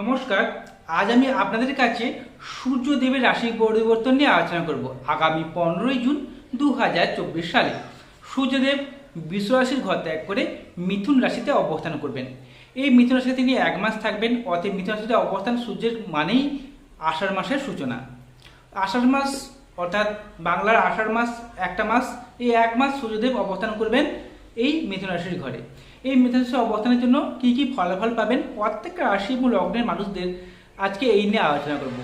নমস্কার, আজ আমি আপনাদের কাছে সূর্যদেবের রাশি পরিবর্তন নিয়ে আলোচনা করব আগামী পনেরোই জুন দু হাজার চব্বিশ সালে। সূর্যদেব বিশ্ব রাশির ঘর ত্যাগ করে মিথুন রাশিতে অবস্থান করবেন। এই মিথুন রাশিতে তিনি এক মাস থাকবেন, অতএব মিথুন রাশিতে অবস্থান সূর্যের মানেই আষাঢ় মাসের সূচনা। আষাঢ় মাস অর্থাৎ বাংলার আষাঢ় মাস একটা মাস, এই এক মাস সূর্যদেব অবস্থান করবেন এই মিথুন রাশির ঘরে। এই রাশির অবস্থানের জন্য কি কি ফলাফল পাবেন? প্রত্যেকটা রাশি এবং লগ্নের মানুষদের আজকে এই নিয়ে আলোচনা করব।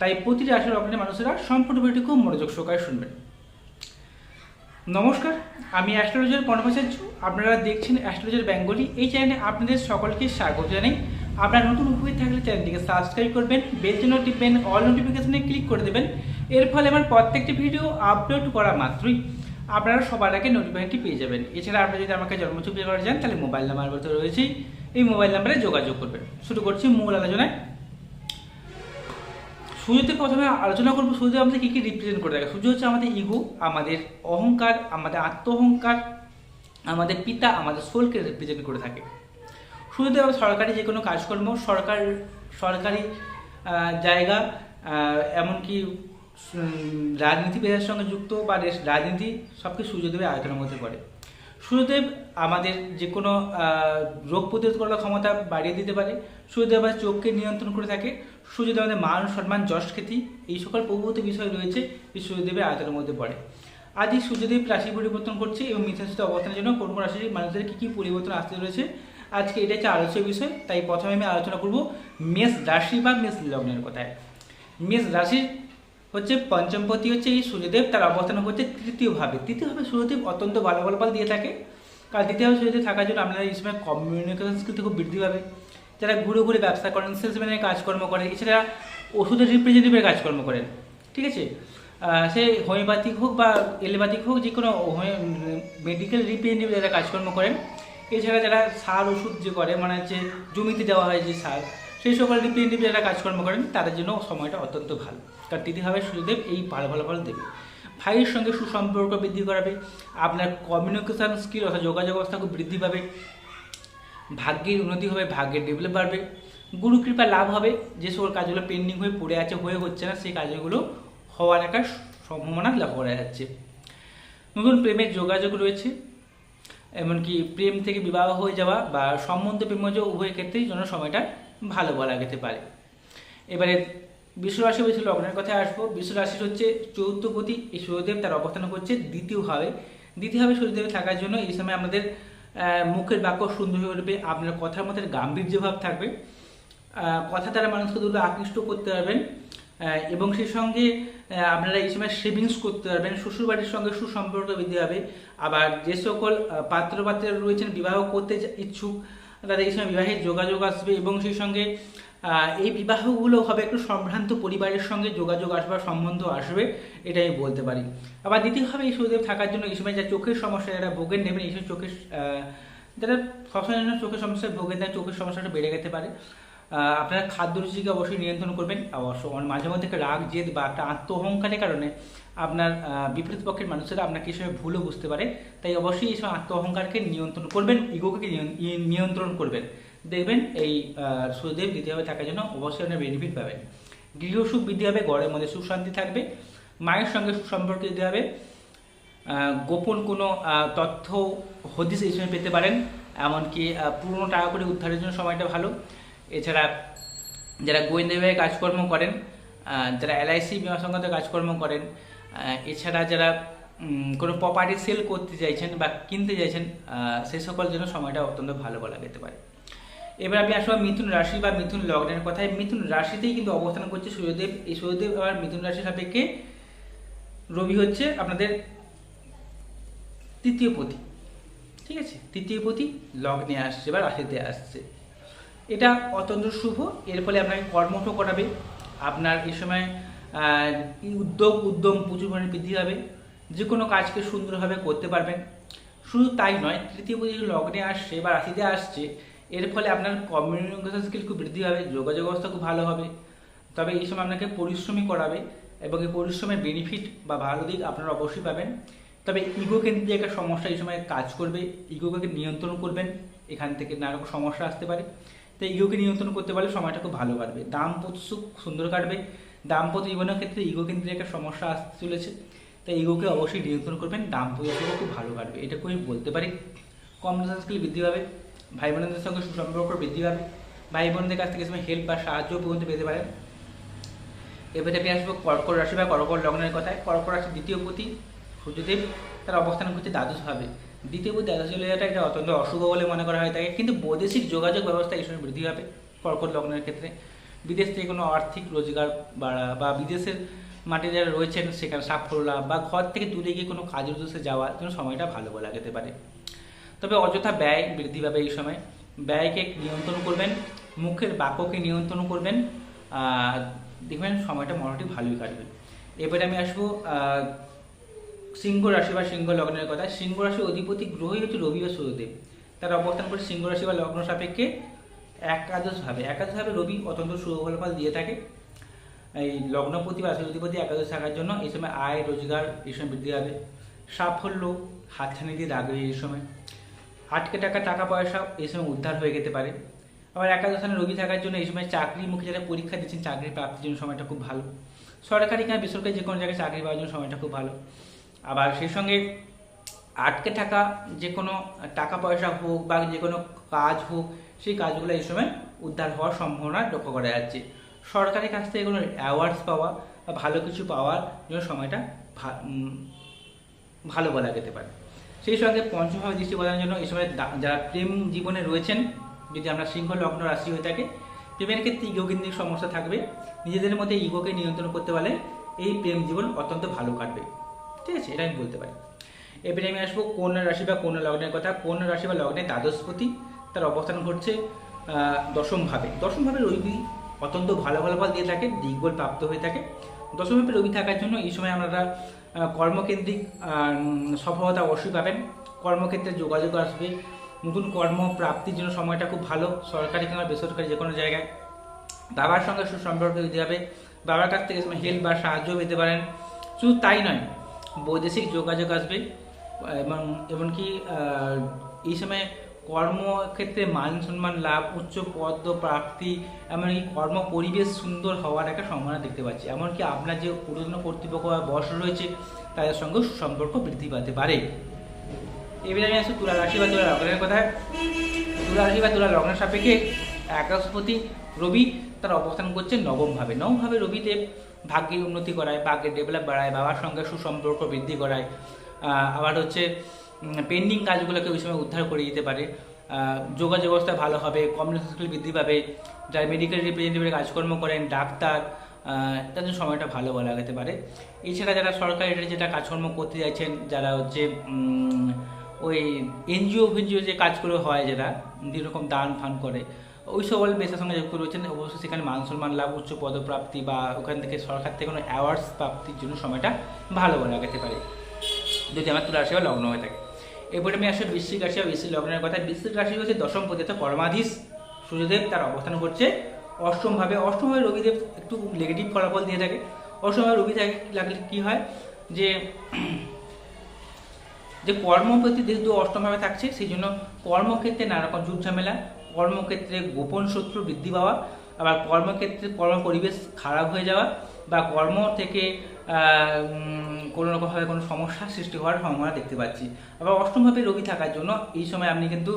তাই প্রতিটি রাশির লগ্নের মানুষেরা সম্পূর্ণ ভিডিওটি খুব মনোযোগ সহকারে শুনবেন। নমস্কার, আমি অ্যাস্ট্রোলজার পর্ণপাচার্য আপনারা দেখছেন অ্যাস্ট্রোলজার বেঙ্গলি। এই চ্যানেলে আপনাদের সকলকে স্বাগত জানাই। আপনারা নতুন উপস্থিত থাকলে চ্যানেলটিকে সাবস্ক্রাইব করবেন, বেল জন্য টিপবেন, অল নোটিফিকেশনে ক্লিক করে দেবেন। এর ফলে আমার প্রত্যেকটি ভিডিও আপলোড করা মাত্রই আপনারা সবার আগে নোটিফিকেশনটি পেয়ে যাবেন। এছাড়া আপনি যদি আমাকে জন্মছবি করা যান তাহলে মোবাইল নাম্বার বলতে রয়েছে। এই মোবাইল নাম্বারে যোগাযোগ করবেন। শুরু করছি মূল আলোচনায়। সূর্যতে প্রথমে আলোচনা করব সূর্য আমাদের কী কী রিপ্রেজেন্ট করে থাকে। সূর্য হচ্ছে আমাদের ইগো আমাদের অহংকার, আমাদের আত্ম অহংকার আমাদের পিতা, আমাদের সোলকে রিপ্রেজেন্ট করে থাকে। সূর্যদেব সরকারি যে কোনো কাজকর্ম, সরকার, সরকারি জায়গা এমনকি উম, রাজনীতিবিদের সঙ্গে যুক্ত বা দেশ- রাজনীতি সব কিছু সূর্যদেবের আয়তনের মধ্যে পড়ে সূর্যদেব আমাদের যে কোনো রোগ প্রতিরোধ করার ক্ষমতা বাড়িয়ে দিতে পারে। সূর্যদেব আমাদের চোখকে নিয়ন্ত্রণ করে থাকে। সূর্যদেব আমাদের মান সম্মান যশ খ্যাতি এই সকল প্রভূত বিষয় রয়েছে এই সূর্যদেবের আয়তনের মধ্যে পড়ে। আজ এই সূর্যদেব রাশি পরিবর্তন করছে এবং মিথাশিত অবস্থানের জন্য কোন কোন রাশির মানুষদের কী কী পরিবর্তন আসতে রয়েছে? আজকে এটা হচ্ছে আলোচ্য বিষয় তাই প্রথমে আমি আলোচনা করব মেষ রাশি বা মেষ লগ্নের কথায়। মেষ রাশির হচ্ছে পঞ্চমপতি হচ্ছে এই সূর্যদেব তার অবস্থান হচ্ছে তৃতীয় ভাবে তৃতীয় ভাবে সূর্যদেব অত্যন্ত ভালো ফলাফল দিয়ে থাকে। কারণ দ্বিতীয় ভাবে সূর্যদেব থাকার জন্য আপনারা এই সময় কমিউনিকেশন স্কিল খুব বৃদ্ধি পাবে যারা ঘুরে ঘুরে ব্যবসা করেন সেলসম্যানের কাজকর্ম করেন, এছাড়া ওষুধের রিপ্রেজেন্টেটিভের কাজকর্ম করেন, ঠিক আছে? সে হোমিওপ্যাথিক হোক বা এলোপ্যাথিক হোক, যে কোনো মেডিকেল রিপ্রেজেন্টেটিভ যারা কাজকর্ম করেন। এছাড়া যারা সার ওষুধ যে করে মানে হচ্ছে জমিতে দেওয়া হয় যে সার সেই সকল রিপ্রেজেন্টেটিভ যারা কাজকর্ম করেন, তাদের জন্য সময়টা অত্যন্ত ভালো। কারণ তৃতীয়ভাবে সূর্যদেব এই ভালো ফলাফল দেবে। ভাইয়ের সঙ্গে সুসম্পর্ক বৃদ্ধি করাবে, আপনার কমিউনিকেশন স্কিল অর্থাৎ যোগাযোগ অবস্থা খুব বৃদ্ধি পাবে, ভাগ্যের উন্নতি হবে, ভাগ্যের ডেভেলপ বাড়বে, গুরু কৃপা লাভ হবে, যে সকল কাজগুলো পেন্ডিং হয়ে পড়ে আছে, হয়ে হচ্ছে না, সেই কাজগুলো হওয়ার একটা সম্ভাবনা লাভ করা যাচ্ছে। নতুন প্রেমের যোগাযোগ রয়েছে, এমনকি প্রেম থেকে বিবাহ হয়ে যাওয়া বা সম্বন্ধ প্রেমজ উভয় ক্ষেত্রেই জন্য সময়টা ভালো বলা যেতে পারে। এবারে বিশ্বরাশি হয়েছে লগ্নের কথায় আসব। বিশ্বরাশির হচ্ছে চৌদ্দপতি এই সূর্যদেব তার অবস্থান করছে দ্বিতীয়ভাবে। দ্বিতীয়ভাবে সূর্যদেব থাকার জন্য এই সময় আমাদের মুখের বাক্য সুন্দর হয়ে উঠবে। আপনার কথার মধ্যে গাম্ভীর্য ভাব থাকবে। কথা দ্বারা মানুষকে দুটো আকৃষ্ট করতে পারবেন। এবং সেই সঙ্গে আপনারা এই সময় সেভিংস করতে পারবেন। শ্বশুরবাড়ির সঙ্গে সুসম্পর্ক বৃদ্ধি হবে। আবার যে সকল পাত্র পাত্রীরা রয়েছেন, বিবাহ করতে ইচ্ছুক তাদের এই সময় বিবাহের যোগাযোগ আসবে এবং সেই সঙ্গে এই বিবাহগুলো হবে একটু সম্ভ্রান্ত পরিবারের সঙ্গে যোগাযোগ আসবার সম্বন্ধ আসবে এটা আমি বলতে পারি। আবার দ্বিতীয়ভাবে এই সুদেব থাকার জন্য এই সময় যা চোখের সমস্যা, যারা ভোগেন নেবেন এই সময় চোখের যারা সবসময় জন্য চোখের সমস্যায় ভোগেন দেন চোখের সমস্যাটা বেড়ে যেতে পারে আপনারা খাদ্য রুচিকে অবশ্যই নিয়ন্ত্রণ করবেন। অবশ্য মাঝে মধ্যে একটা রাগ, জেদ বা একটা আত্ম অহংকারের কারণে আপনার বিপরীত পক্ষের মানুষেরা আপনাকে এই ভুলও বুঝতে পারে। তাই অবশ্যই এই সময় আত্ম অহংকারকে নিয়ন্ত্রণ করবেন, ইগোকে নিয়ন- নিয়ন্ত্রণ করবেন। দেখবেন এই সুদেব দ্বিতীয়ভাবে থাকার জন্য অবশ্যই আপনার বেনিফিট পাবেন। গৃহসুখ বৃদ্ধি হবে ঘরের মধ্যে সুখ শান্তি থাকবে, মায়ের সঙ্গে সুসম্পর্ক বৃদ্ধি হবে গোপন কোনো তথ্য হদিস এই সময় পেতে পারেন, এমনকি পুরনো টাকা করে উদ্ধারের জন্য সময়টা ভালো। এছাড়া যারা গোয়েন্দা বিভাগে কাজকর্ম করেন যারা এলআইসি বিমা সংক্রান্ত কাজকর্ম করেন এছাড়া যারা কোনো প্রপার্টি সেল করতে চাইছেন বা কিনতে চাইছেন সেই সকল জন্য সময়টা অত্যন্ত ভালো বলা যেতে পারে। এবার আমি আসব মিথুন রাশি বা মিথুন লগ্নের কথায়। মিথুন রাশিতেই কিন্তু অবস্থান করছে সূর্যদেব। এই সূর্যদেব আবার মিথুন রাশি সাপেক্ষে রবি হচ্ছে আপনাদের তৃতীয় পতি। ঠিক আছে? তৃতীয় পতি লগ্নে আসছে বা রাশিতে আসছে। এটা অত্যন্ত শুভ। এর ফলে আপনাকে কর্মঠ করাবে আপনার এই সময় উদ্যোগ, উদ্যম প্রচুর পরিমাণে বৃদ্ধি হবে যে কোনো কাজকে সুন্দরভাবে করতে পারবেন। শুধু তাই নয়, তৃতীয় পতি লগ্নে আসছে বা রাশিতে আসছে, এর ফলে আপনার কমিউনিকেশন স্কিল খুব বৃদ্ধি হবে যোগাযোগ ব্যবস্থা খুব ভালো হবে। তবে এই সময় আপনাকে পরিশ্রমী করাবে এবং এই পরিশ্রমের বেনিফিট বা ভালো দিক আপনারা অবশ্যই পাবেন। তবে ইগো কেন্দ্রিক একটা সমস্যা এই সময় কাজ করবে। ইগোকে নিয়ন্ত্রণ করবেন। এখান থেকে নানা রকম সমস্যা আসতে পারে। তাই ইগোকে নিয়ন্ত্রণ করতে পারলে সময়টা খুব ভালো কাটবে। সুখ সুন্দর কাটবে। দাম্পত্য জীবনের ক্ষেত্রে ইগো কেন্দ্রিক একটা সমস্যা আসতে চলেছে। তাই ইগোকে অবশ্যই নিয়ন্ত্রণ করবেন, দাম্পত্য সুখও খুব ভালো কাটবে। এটা আমি বলতে পারি। কমিউনিকেশন স্কিল বৃদ্ধি পাবে ভাই বোনদের সঙ্গে সুসম্পর্ক বৃদ্ধি পাবে ভাই বোনদের কাছ থেকে সময় হেল্প বা সাহায্য পর্যন্ত পেতে পারেন এবারে আমি আসব কর্কট রাশি বা কর্কট লগ্নের কথায়। কর্কট রাশির দ্বিতীয় পতি সূর্যদেব, তার অবস্থান করছে দ্বাদশ ভাবে। দ্বিতীয় পতি দ্বাদশ চলে যাওয়াটা এটা অত্যন্ত অশুভ বলে মনে করা হয় থাকে কিন্তু বৈদেশিক যোগাযোগ ব্যবস্থা এই সময় বৃদ্ধি পাবে কর্কট লগ্নের ক্ষেত্রে। বিদেশ থেকে কোনো আর্থিক রোজগার বাড়া বা বিদেশের মাঠে যারা রয়েছেন, সেখানে সাফল্য বা ঘর থেকে দূরে গিয়ে কোনো কাজের উদ্দেশ্যে যাওয়ার জন্য সময়টা ভালো বলা যেতে পারে। তবে অযথা ব্যয় বৃদ্ধি পাবে এই সময়। ব্যয়কে নিয়ন্ত্রণ করবেন, মুখের বাক্যকে নিয়ন্ত্রণ করবেন দেখবেন সময়টা মোটামুটি ভালোই কাটবে। এবারে আমি আসব সিংহ রাশি বা সিংহ লগ্নের কথা। সিংহ রাশির অধিপতি গ্রহই হচ্ছে রবি বা সূর্যদেব তার অবস্থান করে সিংহ রাশি বা লগ্ন সাপেক্ষে। একাদশ ভাবে একাদশ ভাবে রবি অত্যন্ত শুভ ফলাফল দিয়ে থাকে। এই লগ্নপতি বা রাশি একাদশ থাকার জন্য এই সময় আয়, রোজগার এই সময় বৃদ্ধি পাবে। সাফল্য, হাতছানি দিয়ে রাখবে এই সময়। আটকে টাকা টাকা পয়সা এই সময় উদ্ধার হয়ে যেতে পারে। আবার একাদশ স্থানে রবি থাকার জন্য এই সময় চাকরিমুখী যারা পরীক্ষা দিচ্ছেন, চাকরি প্রাপ্তির জন্য সময়টা খুব ভালো। সরকারি কিংবা বেসরকারি যে কোনো জায়গায় চাকরি পাওয়ার জন্য সময়টা খুব ভালো। আবার সেই সঙ্গে আটকে থাকা যে কোনো টাকা পয়সা হোক বা যে কোনো কাজ হোক সেই কাজগুলো এই সময় উদ্ধার হওয়ার সম্ভাবনা লক্ষ্য করা যাচ্ছে। সরকারি কাছ থেকে কোনো অ্যাওয়ার্ডস পাওয়া বা ভালো কিছু পাওয়ার জন্য সময়টা ভালো বলা যেতে পারে। সেই সঙ্গে পঞ্চমভাবে দৃষ্টি প্রদানের জন্য এই সময় যারা প্রেম জীবনে রয়েছেন, যদি আমরা সিংহ লগ্ন রাশি হয়ে থাকে, প্রেমের ক্ষেত্রে ইগোকেন্দ্রিক সমস্যা থাকবে। নিজেদের মধ্যে ইগোকে নিয়ন্ত্রণ করতে পারলে এই প্রেম জীবন অত্যন্ত ভালো কাটবে। ঠিক আছে এটা আমি বলতে পারি। এবারে আমি আসব কন্যা রাশি বা কন্যা লগ্নের কথা। কন্যা রাশি বা লগ্নে দ্বাদশপতি তার অবস্থান ঘটছে আহ, দশম ভাবে। দশম ভাবে রবি অত্যন্ত ভালো ভালো ফল দিয়ে থাকে দিগ্বল প্রাপ্ত হয়ে থাকে। দশম ভাবে রবি থাকার জন্য এই সময় আপনারা কর্মকেন্দ্রিক সফলতা অবশ্যই পাবেন। কর্মক্ষেত্রে যোগাযোগ আসবে। নতুন কর্ম প্রাপ্তির জন্য সময়টা খুব ভালো। সরকারি কিংবা বেসরকারি যে কোনো জায়গায়। বাবার সঙ্গে সুসম্পর্ক দিতে হবে বাবার কাছ থেকে হেল্প বা সাহায্য পেতে পারেন। শুধু তাই নয় বৈদেশিক যোগাযোগ আসবে। এবং এমনকি এই সময় কর্মক্ষেত্রে মান সম্মান লাভ, উচ্চ পদ প্রাপ্তি, এমনকি কর্ম পরিবেশ সুন্দর হওয়ার একটা সম্ভাবনা দেখতে পাচ্ছি। এমনকি আপনার যে ঊর্ধ্বতন কর্তৃপক্ষ বা বস রয়েছে, তাদের সঙ্গে সুসম্পর্ক বৃদ্ধি পেতে পারে। এবারে আমি আসছি তুলা রাশি বা তুলা লগ্নের কথায়। তুলা রাশি বা তুলা লগ্নের সাপেক্ষে একাশপতি রবি তার অবস্থান করছে নবমভাবে। নবমভাবে রবিদেব ভাগ্যের উন্নতি করায়, ভাগ্যের ডেভেলপ বাড়ায়, বাবার সঙ্গে সুসম্পর্ক বৃদ্ধি করায়। আবার হচ্ছে পেন্ডিং কাজগুলোকে ওই সময় উদ্ধার করে দিতে পারে। যোগাযোগ ব্যবস্থা ভালো হবে কমিউনিকেশন স্কিল বৃদ্ধি পাবে, যারা মেডিকেল রিপ্রেজেন্টেটিভের কাজকর্ম করেন, ডাক্তার তাদের সময়টা ভালো বলা যেতে পারে। এছাড়া যারা সরকারি যেটা কাজকর্ম করতে চাইছেন যারা হচ্ছে ওই এনজিও ফেনজিও যে কাজগুলো হয় যেটা বিভিন্ন রকম দান ফান করে, ওই সকল পেশার সঙ্গে যুক্ত রয়েছেন। অবশ্যই সেখানে মান সম্মান লাভ, উচ্চ পদপ্রাপ্তি বা ওখান থেকে সরকার থেকে কোনো অ্যাওয়ার্ডস প্রাপ্তির জন্য সময়টা ভালো বলা যেতে পারে। যদি আমার তুলা রাশি বা লগ্ন হয়ে থাকে। এরপরে আমি আসব বৃশ্চিক রাশি বা বৃশ্চিক লগ্নের কথা। বৃশ্চিক রাশি হচ্ছে দশম পতিত কর্মাধীশ। সূর্যদেব তার অবস্থান করছে। অষ্টমভাবে অষ্টমভাবে রবিদেব একটু নেগেটিভ ফলাফল দিয়ে থাকে। অষ্টমভাবে রবি থাকে লাগলে কী হয় যে যে কর্মপ্রতি যেহেতু অষ্টমভাবে থাকছে, সেই জন্য কর্মক্ষেত্রে নানা রকম ঝুট ঝামেলা। কর্মক্ষেত্রে গোপন শত্রু বৃদ্ধি পাওয়া। আবার কর্মক্ষেত্রে কর্ম পরিবেশ খারাপ হয়ে যাওয়া। বা কর্ম থেকে কোনো রকমভাবে কোনো সমস্যা সৃষ্টি হওয়ার সম্ভাবনা দেখতে পাচ্ছি। আবার অষ্টমভাবে রোগী থাকার জন্য এই সময় আপনি কিন্তু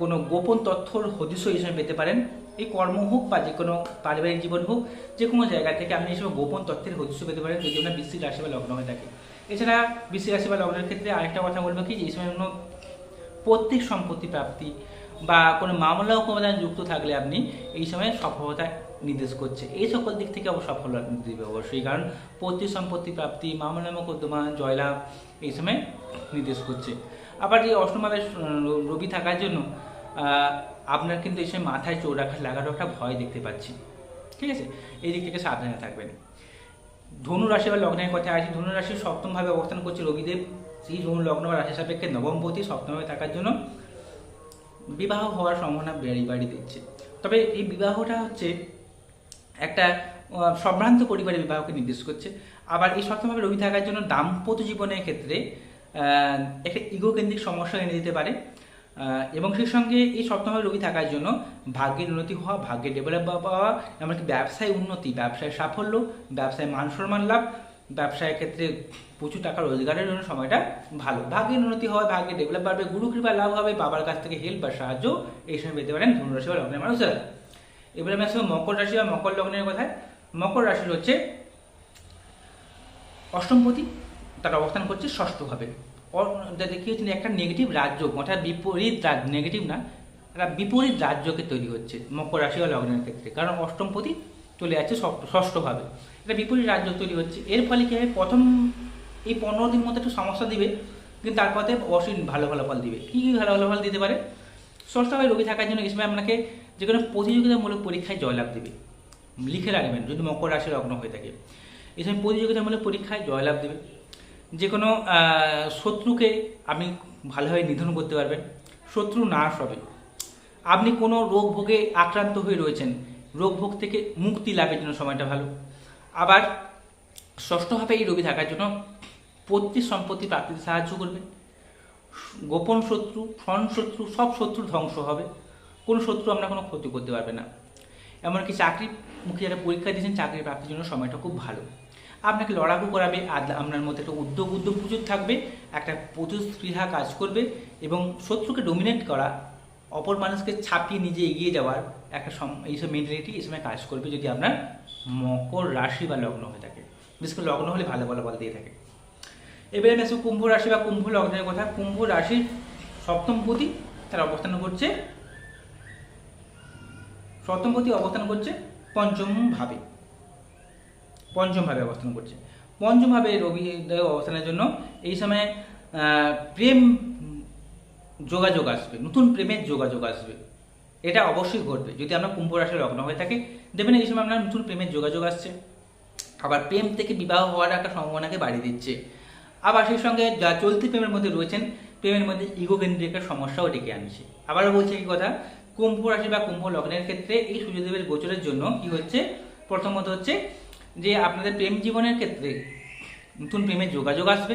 কোনো গোপন তথ্যর হদিশও এই সময় পেতে পারেন। এই কর্ম হোক বা যে কোনো পারিবারিক জীবন হোক যে কোনো জায়গা থেকে আপনি এই সময় গোপন তথ্যের হদিশও পেতে পারেন যদি আপনার বৃশ্চিক রাশি বা লগ্ন হয়ে থাকে। এছাড়া বৃশ্চিক রাশি বা লগ্নের ক্ষেত্রে আরেকটা কথা বলব কি এই সময় কোনো প্রত্যেক সম্পত্তি প্রাপ্তি বা কোনো মামলা উপমাদান যুক্ত থাকলে আপনি এই সময় সফলতা নির্দেশ করছে। এই সকল দিক থেকে সফলতা দিবে অবশ্যই, কারণ প্রত্যেক সম্পত্তি প্রাপ্তি মামলা মোকদ্দমা জয়লাভ, এই সময় নির্দেশ করছে। আবার যে অষ্টমভাবে র- রবি থাকার জন্য আপনার কিন্তু এই সময় মাথায় চোর রাখা লাগারও একটা ভয় দেখতে পাচ্ছি। ঠিক আছে? এই দিক থেকে সাবধানে থাকবেন। ধনু রাশি বা লগ্নের কথা আসি, ধনু রাশির সপ্তমভাবে অবস্থান করছে রবিদেব। সেই ধনু লগ্ন বা রাশি সাপেক্ষে নবমপতি সপ্তমভাবে থাকার জন্য বিবাহ হওয়ার সম্ভাবনা বেড়ে বাড়ি দিচ্ছে। তবে এই বিবাহটা হচ্ছে একটা সম্ভ্রান্ত পরিবারের বিবাহকে নির্দেশ করছে। আবার এই সপ্তমভাবে রবি থাকার জন্য দাম্পত্য জীবনের ক্ষেত্রে একটা ইগোকেন্দ্রিক সমস্যা এনে দিতে পারে। এবং সেই সঙ্গে এই সপ্তমভাবে রোগী থাকার জন্য ভাগ্যের উন্নতি হওয়া, ভাগ্যের ডেভেলপ পাওয়া, এমনকি ব্যবসায় উন্নতি, ব্যবসায় সাফল্য, ব্যবসায় মান সম্মান লাভ ব্যবসায়ের ক্ষেত্রে প্রচুর টাকা রোজগারের জন্য সময়টা ভালো। ভাগ্যের উন্নতি হয় ভাগ্যের ডেভেলপ বাড়বে গুরু কৃপা লাভ হবে, বাবার কাছ থেকে হেল্প বা সাহায্য এই সময় পেতে পারেন ধনুরাশি বা লগ্নের মানুষেরা। এবারে আমি আসব মকর রাশি বা মকর লগ্নের কথায়। মকর রাশির হচ্ছে অষ্টমপতি, তার অবস্থান করছে ষষ্ঠভাবে। দেখি হচ্ছে একটা নেগেটিভ রাজ্য অর্থাৎ বিপরীত রাজ নেগেটিভ না, একটা বিপরীত রাজ্যকে তৈরি হচ্ছে মকর রাশি বা লগ্নের ক্ষেত্রে। কারণ অষ্টমপতি চলে যাচ্ছে ষষ্ঠভাবে। এটা বিপরীত রাজ্য তৈরি হচ্ছে। এর ফলে কি হবে? প্রথম এই পনেরো দিন মধ্যে একটু সমস্যা দিবে, কিন্তু তারপরে অবশ্যই ভালো ভালো ফল দিবে। কী কী ভালো ভালো ফল দিতে পারে? ষষ্ঠভাবে রোগী থাকার জন্য এই সময় আপনাকে যে কোনো প্রতিযোগিতামূলক পরীক্ষায় জয়লাভ দেবে। লিখে রাখবেন, যদি মকর রাশি লগ্ন হয়ে থাকে। এই সময় প্রতিযোগিতামূলক পরীক্ষায় জয়লাভ দেবে। যে কোনো শত্রুকে আপনি ভালোভাবে নিধন করতে পারবেন। শত্রু নাশ হবে। আপনি কোনো রোগ ভোগে আক্রান্ত হয়ে রয়েছেন, রোগ ভোগ থেকে মুক্তি লাভের জন্য সময়টা ভালো। আবার ষষ্ঠভাবে এই রোগী থাকার জন্য পৈতৃক সম্পত্তি প্রাপ্তিতে সাহায্য করবে। গোপন শত্রু, ফ্রন্ট শত্রু, সব শত্রু ধ্বংস হবে। কোনো শত্রু আপনার কোনো ক্ষতি করতে পারবে না। এমনকি চাকরি মুখে যারা পরীক্ষা দিয়েছেন, চাকরি প্রাপ্তির জন্য সময়টা খুব ভালো। আপনাকে লড়াকু করাবে আর আপনার মধ্যে একটা উদ্যোগ উদ্যোগ প্রচুর থাকবে, একটা প্রচুর স্পৃহা কাজ করবে এবং শত্রুকে ডোমিনেট করা, অপর মানুষকে ছাপিয়ে নিজে এগিয়ে যাওয়ার একটা এইসব মেন্টালিটি এই সময় কাজ করবে যদি আপনার মকর রাশি বা লগ্ন হয়ে থাকে। বিশেষ করে লগ্ন হলে ভালো ভালো বল দিয়ে থাকে। এবারে আমি আসব কুম্ভ রাশি বা কুম্ভ লগ্নের কথা। কুম্ভ রাশির সপ্তম পতি তার অবস্থান করছে সপ্তমপতি অবস্থান করছে পঞ্চম ভাবে পঞ্চম ভাবে অবস্থান করছে। পঞ্চম ভাবে রবি অবস্থানের জন্য এই সময় প্রেম যোগাযোগ আসবে, নতুন প্রেমের যোগাযোগ আসবে। এটা অবশ্যই ঘটবে। যদি আমরা কুম্ভ রাশির লগ্ন হয়ে থাকে, দেখবেন এই সময় আপনার নতুন প্রেমের যোগাযোগ আসছে। আবার প্রেম থেকে বিবাহ হওয়ার একটা সম্ভাবনাকে বাড়িয়ে দিচ্ছে। আবার সেই সঙ্গে যা চলতি প্রেমের মধ্যে রয়েছেন, প্রেমের মধ্যে ইগো কেন্দ্রিক একটা সমস্যাও ডেকে আনছে। আবারও বলছে কি কথা কুম্ভ রাশি বা কুম্ভ লগ্নের ক্ষেত্রে এই সূর্যদেবের গোচরের জন্য কি হচ্ছে? প্রথমত হচ্ছে যে আপনাদের প্রেম জীবনের ক্ষেত্রে নতুন প্রেমের যোগাযোগ আসবে।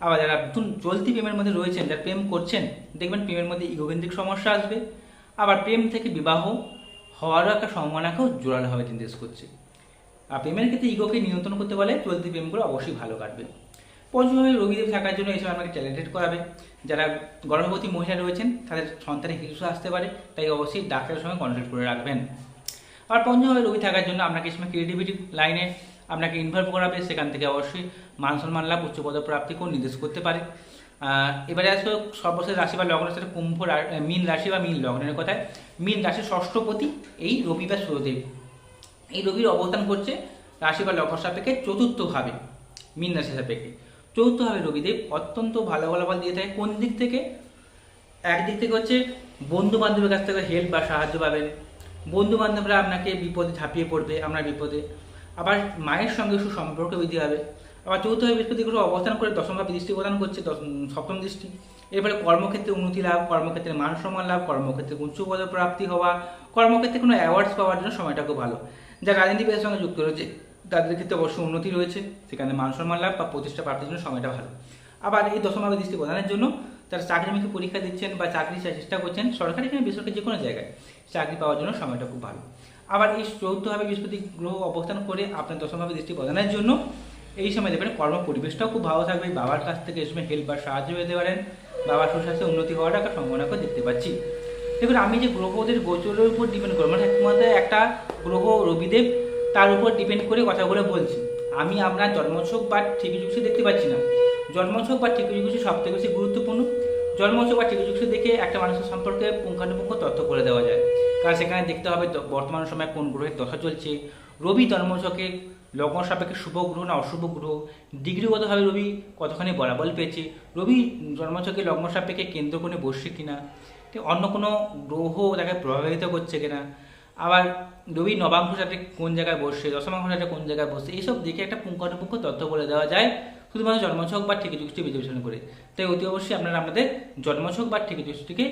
আবার যারা নতুন চলতি প্রেমের মধ্যে রয়েছেন, যারা প্রেম করছেন, দেখবেন প্রেমের মধ্যে ইগোকেন্দ্রিক সমস্যা আসবে। আবার প্রেম থেকে বিবাহ হওয়ারও একটা সম্ভাবনাকেও জোরালোভাবে নির্দেশ করছে। আর প্রেমের ক্ষেত্রে ইগোকে নিয়ন্ত্রণ করতে বলে চলতি প্রেমগুলো অবশ্যই ভালো কাটবে। পঞ্চমভাবে রোগীদের থাকার জন্য এসব আমাকে ট্যালেন্টেড করাবে। যারা গর্ভবতী মহিলা রয়েছেন, তাদের সন্তানের হিংসা আসতে পারে, তাই অবশ্যই ডাক্তারের সঙ্গে কন্টাক্ট করে রাখবেন। আর পঞ্চমভাবে রোগী থাকার জন্য আপনাকে সময় ক্রিয়েটিভিটি লাইনে আপনাকে ইনভলভ করাবে, সেখান থেকে অবশ্যই মান সম্মান লাভ, উচ্চ পদপ্রাপ্তিকেও নির্দেশ করতে পারে। এবারে আসলে সর্বশেষ রাশি বা লগ্ন সেটা কুম্ভ মীন রাশি বা মীন লগ্নের কথায়। মীন রাশির ষষ্ঠপতি এই রবি বা এই রবির অবস্থান করছে রাশি বা লগ্ন সাপেক্ষে চতুর্থভাবে, মীন রাশি সাপেক্ষে। চতুর্থভাবে রবিদেব অত্যন্ত ভালো ভালো ফল দিয়ে থাকে কোন দিক থেকে? একদিক থেকে হচ্ছে বন্ধু বান্ধবের কাছ থেকে হেল্প বা সাহায্য পাবেন। বন্ধু বান্ধবরা আপনাকে বিপদে ঝাঁপিয়ে পড়বে, আপনার বিপদে। আবার মায়ের সঙ্গে সুসম্পর্ক বৃদ্ধি হবে আবার চতুর্থভাবে বৃহস্পতি গ্রহ অবস্থান করে দশমভাবে দৃষ্টি প্রদান করছে সপ্তম দৃষ্টি। এরপরে কর্মক্ষেত্রে উন্নতি লাভ, কর্মক্ষেত্রে মান সম্মান লাভ, কর্মক্ষেত্রে উচ্চ পদপ্রাপ্তি হওয়া, কর্মক্ষেত্রে কোনো অ্যাওয়ার্ডস পাওয়ার জন্য সময়টা খুব ভালো। যা রাজনীতিবিদের সঙ্গে যুক্ত রয়েছে। তাদের ক্ষেত্রে অবশ্যই উন্নতি রয়েছে। সেখানে মান সম্মান লাভ বা প্রতিষ্ঠা প্রাপ্তির জন্য সময়টা ভালো। আবার এই দশমভাবে দৃষ্টি প্রদানের জন্য যারা চাকরিমুখী পরীক্ষা দিচ্ছেন বা চাকরি চেষ্টা করছেন সরকারি কিংবা বেসরকারি যে কোনো জায়গায়। চাকরি পাওয়ার জন্য সময়টা খুব ভালো। আবার এই চৌদ্দভাবে বৃহস্পতি গ্রহ অবস্থান করে আপনার দশমভাবে দৃষ্টি প্রদানের জন্য এই সময় দেখবেন কর্ম পরিবেশটাও খুব ভালো থাকবে। বাবার কাছ থেকে এই সময় হেল্প বা সাহায্য পেতে পারেন। বাবার সুস্বাস্থ্যে উন্নতি হওয়ার একটা সম্ভাবনাকে দেখতে পাচ্ছি। দেখুন, আমি যে গ্রহদের গোচরের উপর ডিপেন্ড করব মানে একটা গ্রহ রবিদেব তার উপর ডিপেন্ড করে কথাগুলো বলছি। আমি আপনার জন্মছক বা ঠিকই যুগসি দেখতে পাচ্ছি না। জন্মছক বা ঠিকই যুগসি সব থেকে বেশি গুরুত্বপূর্ণ। জন্মছক বা ঠিকই যুগসি দেখে একটা মানুষের সম্পর্কে পুঙ্খানুপুঙ্খ তথ্য করে দেওয়া যায়। কারণ সেখানে দেখতে হবে বর্তমান সময়ে কোন গ্রহের দশা চলছে। রবি জন্মছকে লগ্ন সাপেক্ষে শুভ গ্রহ না অশুভ গ্রহ? ডিগ্রিগতভাবে রবি কতখানি বলাবল পেয়েছে? রবি জন্মছকে লগ্ন সাপেক্ষে কেন্দ্র কোণে বসছে কিনা? অন্য কোনো গ্রহ তাকে প্রভাবিত করছে কিনা? আবার রবি নবাংশ সাথে কোন জায়গায় বসছে, দশমাংশ সাথে কোন জায়গায় বসছে, এইসব দেখে একটা পুঙ্খানুপুঙ্খ তথ্য বলে দেওয়া যায়, শুধুমাত্র জন্মছক বা ঠিকই যুক্তি বিশ্লেষণ করে। তাই অতি অবশ্যই আপনারা আপনাদের জন্মছক বা ঠিকই যুক্তিকে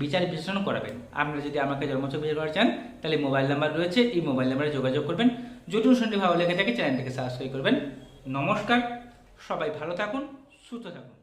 বিচার বিশ্লেষণ করাবেন। আপনারা যদি আমাকে জন্মছক বিচার করা চান, তাহলে মোবাইল নাম্বার রয়েছে, এই মোবাইল নাম্বারে যোগাযোগ করবেন। যদি অনুষ্ঠানটি ভালো লেগে থাকে, চ্যানেলটিকে সাবস্ক্রাইব করবেন। নমস্কার, সবাই ভালো থাকুন, সুস্থ থাকুন।